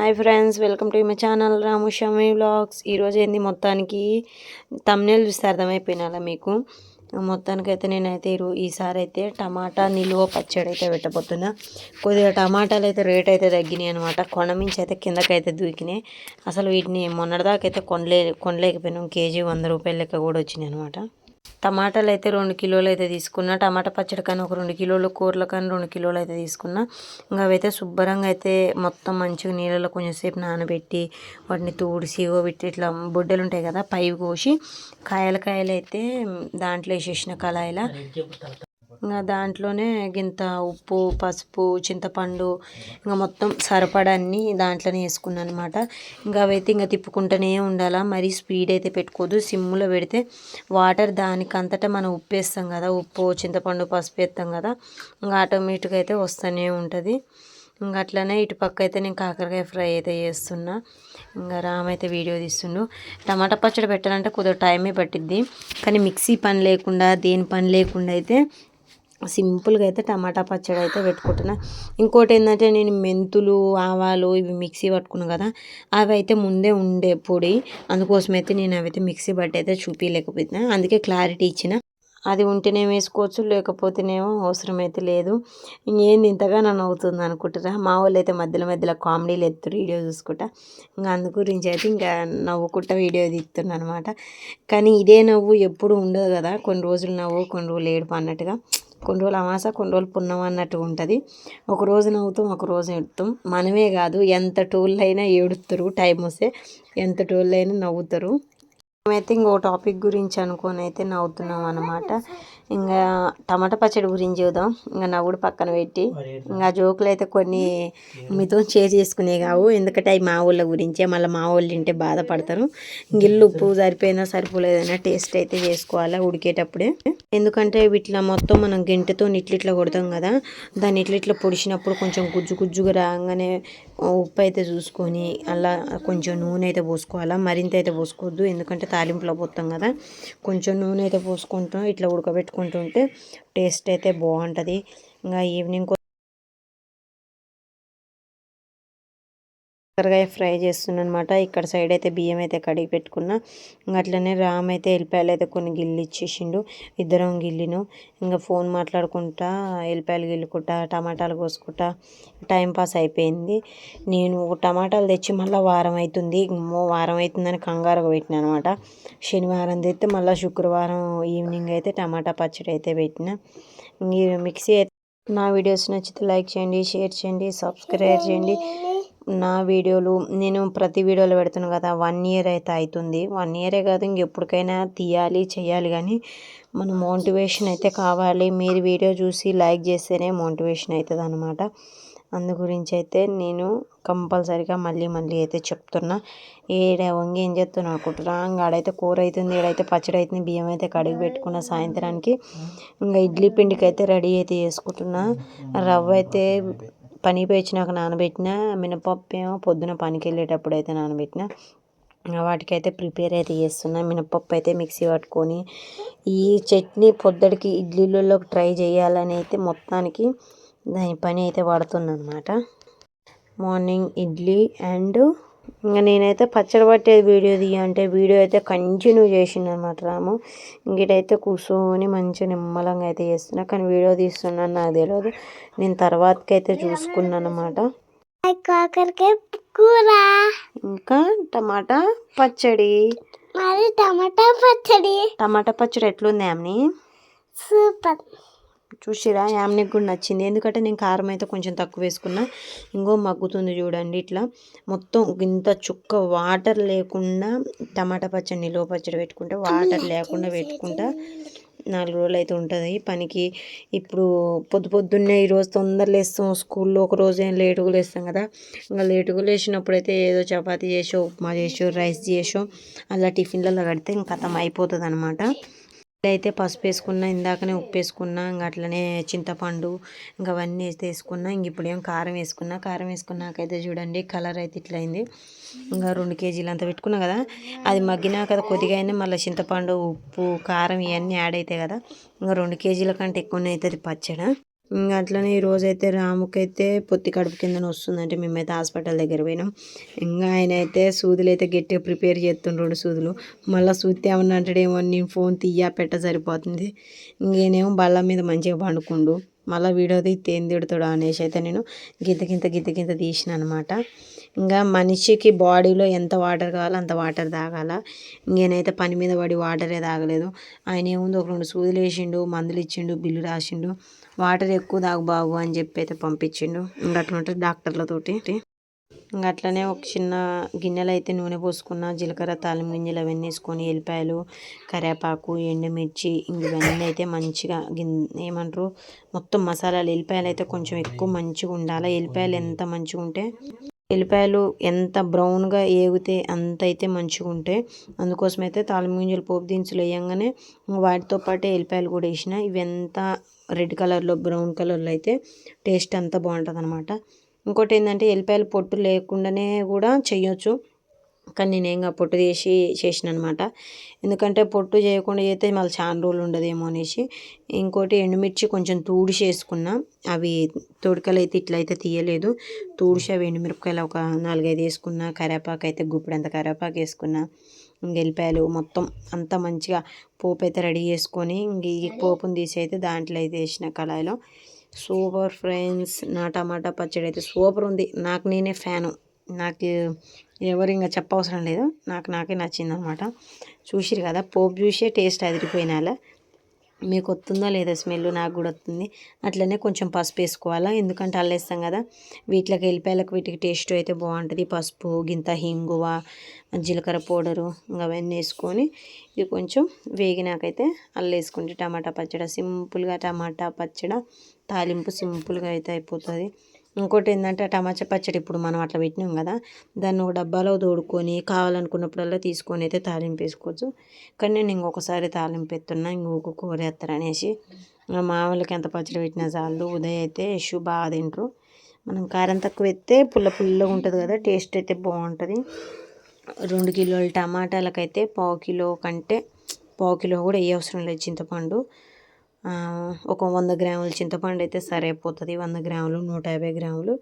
Hi friends welcome to my channel Ramu Shami vlogs. ఈరోజు ఏంది మొత్తానికి? తమ్నేల్ చూస్తే అర్థమైపోయినాలా మీకు? మొత్తానికైతే నేనైతే ఈరో- ఈసారి అయితే టమాటా నిలువ పచ్చడి అయితే పెట్టబోతున్నా. కొద్దిగా టమాటాలు అయితే రేట్ అయితే తగ్గినాయి అనమాట కొండ మించి అయితే కిందకైతే దూకినాయి. అసలు వీటిని మొన్నటిదాకైతే అయితే కొనలే కొనలేకపోయినాం. కేజీ వంద రూపాయలు లెక్క కూడా వచ్చినాయి అనమాట టమాటాలు అయితే రెండు కిలోలు అయితే తీసుకున్నా. టమాటా పచ్చడి కానీ ఒక రెండు కిలోలు కూరలు కానీ రెండు కిలోలు అయితే తీసుకున్నా. ఇంకా అవైతే శుభ్రంగా అయితే మొత్తం మంచిగా నీళ్ళలో కొంచెం సేపు నానబెట్టి వాటిని తూడిసి పెట్టి ఇట్లా బొడ్డలు ఉంటాయి కదా పై కోసి కాయల కాయలు అయితే దాంట్లో వేసేసిన కళాయిలా. దాంట్లోనే గింత ఉప్పు పసుపు చింతపండు ఇంకా మొత్తం సరిపడన్ని దాంట్లోనే వేసుకున్నాను అనమాట ఇంకా అవైతే ఇంకా తిప్పుకుంటూనే ఉండాలా. మరీ స్పీడ్ అయితే పెట్టుకోదు. సిమ్లో పెడితే వాటర్ దానికంతటా మనం ఉప్పు వేస్తాం కదా. ఉప్పు చింతపండు పసుపు వేస్తాం కదా. ఇంకా ఆటోమేటిక్గా అయితే వస్తూనే ఉంటుంది. ఇంకా అట్లనే ఇటు పక్క అయితే నేను కాకరకాయ ఫ్రై అయితే చేస్తున్నా. ఇంకా రామ్ అయితే వీడియో తీస్తుండు. టమాటా పచ్చడి పెట్టాలంటే కొద్దిగా టైమే పట్టిద్ది. కానీ మిక్సీ పని లేకుండా దేని పని లేకుండా అయితే సింపుల్గా అయితే టమాటా పచ్చడి అయితే పెట్టుకుంటున్నా. ఇంకోటి ఏంటంటే నేను మెంతులు ఆవాలు ఇవి మిక్సీ పట్టుకున్నాను కదా అవి అయితే ముందే ఉండే పొడి. అందుకోసం అయితే నేను అవి అయితే మిక్సీ పట్టి అయితే చూపించలేకపోతున్నా అందుకే క్లారిటీ ఇచ్చిన. అది ఉంటేనే వేసుకోవచ్చు లేకపోతేనేమో అవసరం అయితే లేదు. ఏంది ఇంతగా నన్ను అవుతుంది అనుకుంటారా మా వాళ్ళు అయితే మధ్యలో మధ్యలో కామెడీలు ఎత్తురు వీడియో చూసుకుంటా. ఇంకా అందు గురించి అయితే ఇంకా నవ్వుకుంటా వీడియో తీస్తున్నాను అనమాట. కానీ ఇదే నవ్వు ఎప్పుడు ఉండదు కదా. కొన్ని రోజులు నవ్వు కొన్ని రోజులు ఏడుపు అన్నట్టుగా. కొన్ని రోజులు అమాస కొన్ని రోజులు పుణ్యం అన్నట్టు ఉంటుంది. ఒక రోజు నవ్వుతాం ఒక రోజు ఏడుతాం. మనమే కాదు ఎంత టోళ్ళు అయినా ఏడుస్తారు. టైం వస్తే ఎంత టోళ్ళు అయినా నవ్వుతారు. మేమైతే ఇంకో టాపిక్ గురించి అనుకొని అయితే నవ్వుతున్నాం అనమాట ఇంకా టమాటా పచ్చడి గురించి చూద్దాం. ఇంకా నవ్వుడు పక్కన పెట్టి. ఇంకా జోకులు అయితే కొన్ని మీతో షేర్ చేసుకునే కావు. ఎందుకంటే అవి మా ఊళ్ళ గురించే. మళ్ళీ మా వాళ్ళు తింటే బాధపడతారు. గిల్లు ఉప్పు సరిపోయినా సరిపోలేదైనా టేస్ట్ అయితే చేసుకోవాలా ఉడికేటప్పుడే. ఎందుకంటే ఇట్లా మొత్తం మనం గెంటతో ఇట్ల ఇట్లా కొడతాం కదా. దాన్ని ఇట్ల ఇట్లా పొడిచినప్పుడు కొంచెం గుజ్జు గుజ్జుగా రాగానే ఉప్పు అయితే చూసుకొని అలా కొంచెం నూనె అయితే పోసుకోవాలా. మరింత అయితే పోసుకోవద్దు. ఎందుకంటే తాలింపులో పోతాం కదా. కొంచెం నూనె అయితే పోసుకుంటాం. ఇట్లా ఉడకబెట్టుకుంటాం. చేసుకుంటుంటే టేస్ట్ అయితే బాగుంటుంది. ఇంకా ఈవినింగ్ కాకరకాయ ఫ్రై చేస్తున్నాను అనమాట ఇక్కడ సైడ్ అయితే బియ్యం అయితే కడిగి పెట్టుకున్నా. ఇంకా అట్లనే రామ్ అయితే ఎల్లిపాయలు అయితే కొన్ని గిల్లు ఇచ్చేసిండు. ఇద్దరం గిల్లిను ఇంకా ఫోన్ మాట్లాడుకుంటా ఎల్లిపాయలు గిల్లుకుంటా టమాటాలు కోసుకుంటా. టైం పాస్ అయిపోయింది. నేను టమాటాలు తెచ్చి మళ్ళీ వారం అవుతుంది వారం అవుతుందని కంగారు పెట్టిన అనమాట శనివారం తెస్తే మళ్ళీ శుక్రవారం ఈవినింగ్ అయితే టమాటా పచ్చడి అయితే పెట్టిన. మిక్సీ అయితే నా వీడియోస్ నచ్చితే లైక్ చేయండి షేర్ చేయండి సబ్స్క్రైబ్ చేయండి. నా వీడియోలు నేను ప్రతి వీడియోలో పెడుతున్నాను కదా వన్ ఇయర్ అయితే అవుతుంది వన్ ఇయరే కాదు ఇంకెప్పటికైనా తీయాలి చేయాలి కానీ మన మోటివేషన్ అయితే కావాలి. మీరు వీడియో చూసి లైక్ చేస్తేనే మోటివేషన్ అవుతుంది అనమాట అందు గురించి అయితే నేను కంపల్సరిగా మళ్ళీ మళ్ళీ అయితే చెప్తున్నా. ఏడ వంగి ఏం చేస్తున్నా అనుకుంటున్నా ఆడైతే కూర అవుతుంది ఏడైతే పచ్చడి అవుతుంది బియ్యం అయితే కడిగి పెట్టుకున్న సాయంత్రానికి. ఇంకా ఇడ్లీ పిండికి అయితే రెడీ అయితే చేసుకుంటున్నా. రవ్వ అయితే పని వచ్చినాక నానబెట్టిన మినపప్పు ఏమో పొద్దున పనికి వెళ్ళేటప్పుడు అయితే నానబెట్టిన వాటికైతే ప్రిపేర్ అయితే చేస్తున్నా. మినపప్పు అయితే మిక్సీ పట్టుకొని ఈ చట్నీ పొద్దుడికి ఇడ్లీలలోకి ట్రై చేయాలని అయితే మొత్తానికి దాని పని అయితే పడుతుంది అనమాట మార్నింగ్ ఇడ్లీ అండ్ ఇంకా నేనైతే పచ్చడి పట్టేది వీడియో తీయ అంటే వీడియో అయితే కంటిన్యూ చేసిండు అనమాట రాము ఇంకటైతే కూర్చొని మంచిగా నిమ్మలంగా అయితే చేస్తున్నా. కానీ వీడియో తీస్తున్నాను నాకు తెలియదు నేను తర్వాతకి అయితే చూసుకున్నాను అనమాట కాకరకాయ కూర. ఇంకా టమాటా పచ్చడి. మరి టమాటా పచ్చడి. టమాటా పచ్చడి ఎట్లుంది యామ్ని సూపర్. చూసిరా? యామ్నికి కూడా నచ్చింది. ఎందుకంటే నేను కారం అయితే కొంచెం తక్కువ వేసుకున్నా. ఇంకో మగ్గుతుంది చూడండి ఇట్లా. మొత్తం ఇంత చుక్క వాటర్ లేకుండా టమాటా పచ్చడి నిలువ పచ్చడి పెట్టుకుంటే వాటర్ లేకుండా పెట్టుకుంటా నాలుగు రోజులు అయితే ఉంటుంది పనికి. ఇప్పుడు పొద్దు పొద్దున్నే ఈరోజు తొందరగా లేస్తాం స్కూల్లో. ఒక రోజు ఏం లేటుగా లేస్తాం కదా. ఇంకా లేటుగా లేచినప్పుడు అయితే ఏదో చపాతీ చేసో ఉప్మా చేసో రైస్ చేసో అలా టిఫిన్లలో కడితే ఇంకా కథం అయిపోతుంది అనమాట అయితే పసుపు వేసుకున్నా ఇందాకనే ఉప్పు వేసుకున్నా ఇంకా అట్లనే చింతపండు ఇంకా అవన్నీ అయితే వేసుకున్నా ఇంక ఇప్పుడు ఏం కారం వేసుకున్నా. కారం వేసుకున్నాకైతే చూడండి కలర్ అయితే ఇట్లా అయింది ఇంకా రెండు కేజీలు అంత పెట్టుకున్నా కదా అది మగ్గినాక కొద్దిగా అయినా మళ్ళీ చింతపండు ఉప్పు కారం ఇవన్నీ యాడ్ అవుతాయి కదా ఇంకా రెండు కేజీల కంటే ఎక్కువనే అవుతుంది పచ్చడి. ఇంకా అట్లనే ఈ రోజైతే రాముకైతే పొత్తి కడుపు కింద వస్తుందంటే మేమైతే హాస్పిటల్ దగ్గర పోయినాం. ఇంకా ఆయన అయితే సూదులు అయితే గట్టిగా ప్రిపేర్ చేస్తుండ్రు రెండు సూదులు. మళ్ళీ సూది ఏమన్నా అంటాడేమో అని నేను ఫోన్ తీయ పెట్ట సరిపోతుంది. ఇంకేనేమో బల్ల మీద మంచిగా పండుకుండు. మళ్ళీ వీడియో తీస్తే ఏం తిడతాడు అనేసి అయితే నేను గింత గింత గింత గింత తీసిన అనమాట ఇంకా మనిషికి బాడీలో ఎంత వాటర్ కావాలో అంత వాటర్ తాగాల. ఇంకేనైతే పని మీద పడి వాటరే తాగలేదు. ఆయన ఏముంది ఒక రెండు సూదులు వేసిండు మందులు ఇచ్చిండు బిల్లు రాసిండు. వాటర్ ఎక్కువ తాగు బాగు అని చెప్పి అయితే పంపించిండు. ఇంకా అట్లా డాక్టర్లతోటి ఇంకా అట్లనే ఒక చిన్న గిన్నెలు అయితే నూనె పోసుకున్న జీలకర్ర తాలిం గింజలు అవన్నీ వేసుకొని ఎల్లిపాయలు కరివేపాకు ఎండుమిర్చి ఇవన్నీ అయితే మంచిగా గిన్ ఏమంటారు మొత్తం మసాలాలు ఎల్లిపాయలు అయితే కొంచెం ఎక్కువ మంచిగా ఉండాలి? ఎల్లిపాయలు ఎంత మంచిగా ఉంటే ఎల్లిపాయలు ఎంత బ్రౌన్గా ఏగితే అంత అయితే మంచిగా ఉంటాయి అందుకోసం అయితే పోపు దినుసులు వేయంగానే వాటితో పాటే ఎల్లిపాయలు కూడా వేసిన ఇవి ఎంత రెడ్ కలర్లో బ్రౌన్ కలర్లో అయితే టేస్ట్ అంతా బాగుంటుంది అనమాట ఇంకోటి ఏంటంటే ఎల్లిపాయలు పొట్టు లేకుండానే కూడా చేయొచ్చు. కానీ నేను ఇంకా పొట్టు తీసి చేసిన అనమాట ఎందుకంటే పొట్టు చేయకుండా చేస్తే మళ్ళీ చాలా రోజులు ఉండదేమో అనేసి. ఇంకోటి ఎండుమిర్చి కొంచెం తూడిసి వేసుకున్నా అవి తొడకలు అయితే ఇట్లయితే తీయలేదు. తూడిసి అవి ఎండుమిరపకాయలు ఒక నాలుగైదు వేసుకున్నా. కరేపాకు అయితే గుప్పిడంత కరేపాకు వేసుకున్నా. ఇంక మొత్తం అంతా మంచిగా పోపు అయితే రెడీ చేసుకొని ఇంక ఈ పోపుని తీసి అయితే దాంట్లో అయితే వేసిన కళాయిలో. సూపర్ ఫ్రెండ్స్ నా టమాటా పచ్చడి అయితే సూపర్ ఉంది. నాకు నేనే ఫ్యాను. నాకు ఎవరు ఇంకా చెప్పవసరం లేదు. నాకు నాకే నచ్చింది అనమాట చూసిరు కదా పోపు చూసే టేస్ట్ అదిరిపోయినాల? మీకు వస్తుందో లేదా స్మెల్ నాకు కూడా వస్తుంది. అట్లనే కొంచెం పసుపు వేసుకోవాలా? ఎందుకంటే అల్లేస్తాం కదా వీటిలోకి వెళ్ళిపోయాలకు వీటికి టేస్ట్ అయితే బాగుంటుంది. పసుపు గింత హింగువ జీలకర్ర పౌడరు ఇంకా అవన్నీ వేసుకొని ఇది కొంచెం వేగినాకైతే అల్లేసుకుంటే టమాటా పచ్చడి సింపుల్గా టమాటా పచ్చడి తాలింపు సింపుల్గా అయితే అయిపోతుంది. ఇంకోటి ఏంటంటే టమాటా పచ్చడి ఇప్పుడు మనం అట్లా పెట్టినాం కదా దాన్ని ఒక డబ్బాలో తోడుకొని కావాలనుకున్నప్పుడల్లా తీసుకొని అయితే తాలింపు వేసుకోవచ్చు. కానీ నేను ఇంకొకసారి తాలింపు ఎత్తున్నా ఇంకొక కూర వేస్తారు అనేసి. మా వాళ్ళకి ఎంత పచ్చడి పెట్టినా చాలు ఉదయం అయితే యశు బాగా తింటారు. మనం కారం తక్కువ ఎత్తే పుల్ల పుల్లగా ఉంటుంది కదా టేస్ట్ అయితే బాగుంటుంది. రెండు కిలోల టమాటాలకైతే పావు కిలో కంటే పావు కిలో కూడా ఏ అవసరం లేదు చింతపండు. ఒక వంద గ్రాముల చింతపండు అయితే సరిపోతుంది. వంద గ్రాములు నూట యాభై గ్రాములు.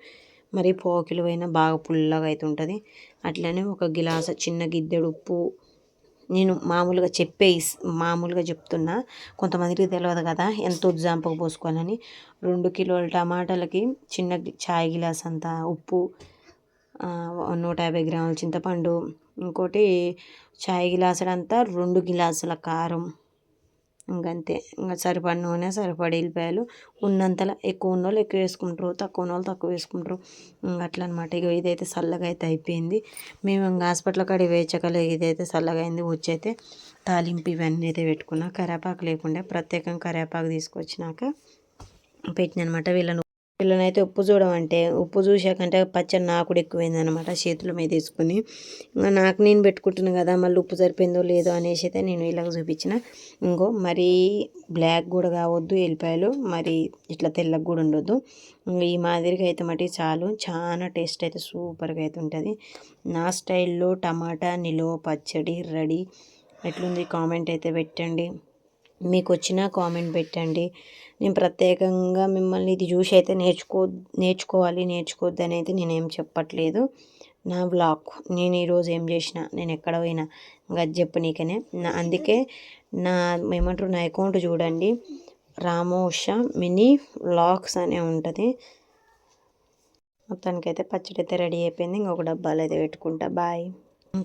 మరి పావు కిలో అయినా బాగా పుల్లగా అయితే ఉంటుంది. అట్లనే ఒక గిలాస చిన్న గిద్దెడు ఉప్పు. నేను మామూలుగా చెప్పే మామూలుగా చెప్తున్నా. కొంతమందికి తెలియదు కదా ఎంత ఉజ్జాంపకు పోసుకోవాలని. రెండు కిలోల టమాటాలకి చిన్న చాయ్ గిలాస్ అంత ఉప్పు నూట యాభై గ్రాముల చింతపండు. ఇంకోటి చాయ్ గిలాసులంతా రెండు గిలాసుల కారం. ఇంకంతే. ఇంకా సరిపడ నూనె సరిపడ ఎల్లిపాయలు ఉన్నంతలా ఎక్కువ ఉన్న వాళ్ళు ఎక్కువ వేసుకుంటారు తక్కువ ఉన్న వాళ్ళు తక్కువ వేసుకుంటారు. ఇంకా అట్లా అనమాట ఇక ఇదైతే చల్లగా అయితే అయిపోయింది. మేము ఇంకా హాస్పిటల్ కాడ వేచకలే ఇదైతే చల్లగా అయింది. వచ్చి అయితే తాలింపు ఇవన్నీ అయితే పెట్టుకున్నా. కరేపాకు లేకుండా ప్రత్యేకంగా కరేపాకు తీసుకొచ్చినాక పెట్టిన అనమాట. వీళ్ళని వీళ్ళనైతే ఉప్పు చూడమంటే ఉప్పు చూసాకంటే పచ్చడి నాకు కూడా ఎక్కువైంది అనమాట చేతుల మీద తీసుకుని ఇంకా నాకు నేను పెట్టుకుంటున్నాను కదా మళ్ళీ ఉప్పు సరిపోయిందో లేదో అనేసి అయితే నేను ఇలాగ చూపించిన. ఇంకో మరీ బ్లాక్ కూడా కావద్దు ఎల్లిపాయలు మరి ఇట్లా తెల్లగా కూడా ఉండొద్దు. ఈ మాదిరిగా అయితే మటుకు చాలు. చాలా టేస్ట్ అయితే సూపర్గా అయితే ఉంటుంది. నా స్టైల్లో టమాటా నిలువ పచ్చడి రెడీ. ఎట్లుంది కామెంట్ అయితే పెట్టండి. మీకు వచ్చిన కామెంట్ పెట్టండి. నేను ప్రత్యేకంగా మిమ్మల్ని ఇది చూసి అయితే నేర్చుకో నేర్చుకోవాలి నేర్చుకోవద్దు అని అయితే నేనేం చెప్పట్లేదు. నా బ్లాగ్ నేను ఈరోజు ఏం చేసిన నేను ఎక్కడ పోయినా ఇంకా చెప్పు నీకనే. నా అందుకే నా ఏమంటారు నా అకౌంట్ చూడండి. రామోష మినీ వ్లాగ్స్ అనే ఉంటుంది. మొత్తానికైతే పచ్చడి అయితే రెడీ అయిపోయింది. ఇంకొక డబ్బాలు అయితే పెట్టుకుంటా. బాయ్.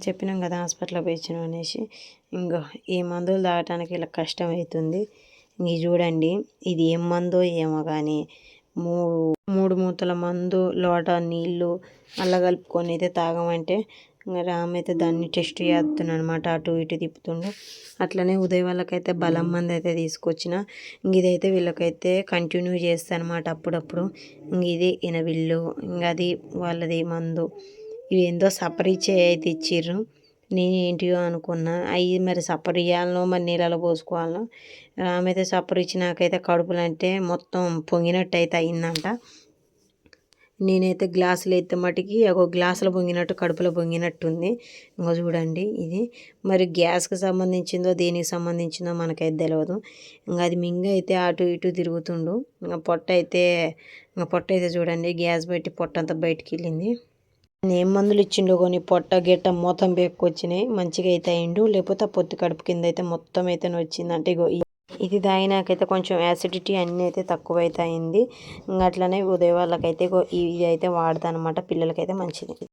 చెప్పినాం కదా హాస్పిటల్లో పోయించాను అనేసి. ఇంకా ఈ మందులు తాగటానికి ఇలా కష్టం అవుతుంది. ఇంక చూడండి ఇది ఏం మందో ఏమో కానీ మూడు మూడు మూతల మందు లోట నీళ్ళు అలా కలుపుకొని అయితే తాగమంటే ఇంకా రామ్ అయితే దాన్ని టెస్ట్ చేస్తున్నానమాట అటు ఇటు తిప్పుతుండు. అట్లనే ఉదయం వాళ్ళకైతే బలం మంది అయితే తీసుకొచ్చిన. ఇంక ఇదైతే వీళ్ళకైతే కంటిన్యూ చేస్తాను అనమాట అప్పుడప్పుడు. ఇంక ఇది ఈయన వీళ్ళు ఇంకా అది వాళ్ళది మందు. ఇవి ఏందో సపరిచే అయితే ఇచ్చిర్రు నేను ఏంటియో అనుకున్నా. అవి మరి సపర్ ఇవ్వాలనో మరి నీళ్ళలో పోసుకోవాలనో. ఆమె అయితే సపర్ ఇచ్చినాకైతే కడుపులు అంటే మొత్తం పొంగినట్టు అయితే అయిందంట. నేనైతే గ్లాసులు అయితే మటుకి ఒక గ్లాసులో పొంగినట్టు కడుపులో పొంగినట్టుంది. ఇంకో చూడండి ఇది. మరి గ్యాస్కి సంబంధించిందో దేనికి సంబంధించిందో మనకైతే తెలియదు ఇంకా అది మింగ అయితే అటు ఇటు తిరుగుతుండు. ఇంకా పొట్ట అయితే ఇంకా పొట్ట అయితే చూడండి గ్యాస్ పెట్టి పొట్ట అంతా బయటికి వెళ్ళింది ఏం మందులు ఇచ్చిండో కొన్ని పొట్ట గిట్ట మొత్తం బెక్కొచ్చినాయి మంచిగా అయితే అయిండు. లేకపోతే పొత్తు పొత్తి కడుపు కింద అయితే మొత్తం అయితే వచ్చింది అంటే ఇగో ఇది తాగినాకైతే కొంచెం యాసిడిటీ అన్నీ అయితే తక్కువ అయితే అయింది. ఇంకా అట్లనే ఉదయం వాళ్ళకైతే ఇగో ఇది అయితే వాడతా అనమాట పిల్లలకైతే మంచిది.